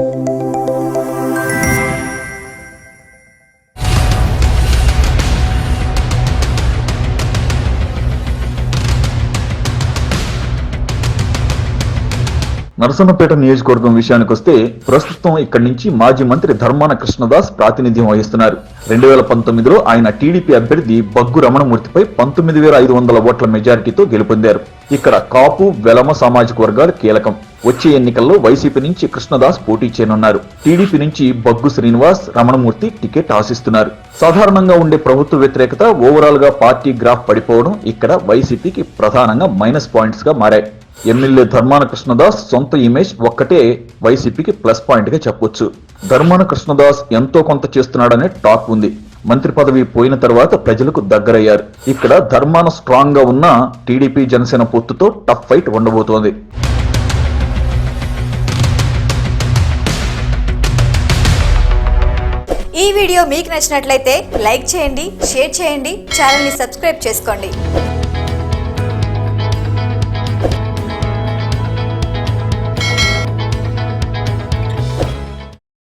Thank you. Narasannapeta నియోజకవర్గం విషయానికి వస్తే ప్రస్తుతం ఇక్కడి నుంచి మాజీ మంత్రి ధర్మాన కృష్ణదాస్ ప్రాతినిధ్యం వహిస్తున్నారు. రెండు వేల పంతొమ్మిదిలో ఆయన టీడీపీ అభ్యర్థి బగ్గు రమణమూర్తిపై పంతొమ్మిది వేల ఐదు వందల ఓట్ల మెజారిటీతో గెలుపొందారు. ఇక్కడ కాపు వెలమ సామాజిక వర్గాలు కీలకం. వచ్చే ఎన్నికల్లో వైసీపీ నుంచి కృష్ణదాస్ పోటీ చేయనున్నారు. టీడీపీ నుంచి బగ్గు శ్రీనివాస్ రమణమూర్తి టికెట్ ఆశిస్తున్నారు. సాధారణంగా ఉండే ప్రభుత్వ వ్యతిరేకత ఓవరాల్గా పార్టీ గ్రాఫ్ పడిపోవడం ఇక్కడ వైసీపీకి ప్రధానంగా మైనస్ పాయింట్స్గా మారాయి. ఎమ్మెల్యే ధర్మాన కృష్ణదాస్ సొంత ఇమేజ్ ఒక్కటే వైసీపీకి ప్లస్ పాయింట్గా చెప్పొచ్చు. ధర్మాన కృష్ణదాస్ ఎంతో కొంత చేస్తున్నాడనే టాక్ ఉంది. మంత్రి పదవి పోయిన తర్వాత ప్రజలకు దగ్గరయ్యారు. ఇక్కడ ధర్మాన స్ట్రాంగ్గా ఉన్న టీడీపీ జనసేన పొత్తుతో టఫ్ ఫైట్ ఉండబోతోంది. ఈ వీడియో మీకు నచ్చినట్లయితే లైక్ చేయండి షేర్ చేయండి ఛానల్ని సబ్స్క్రైబ్ చేసుకోండి.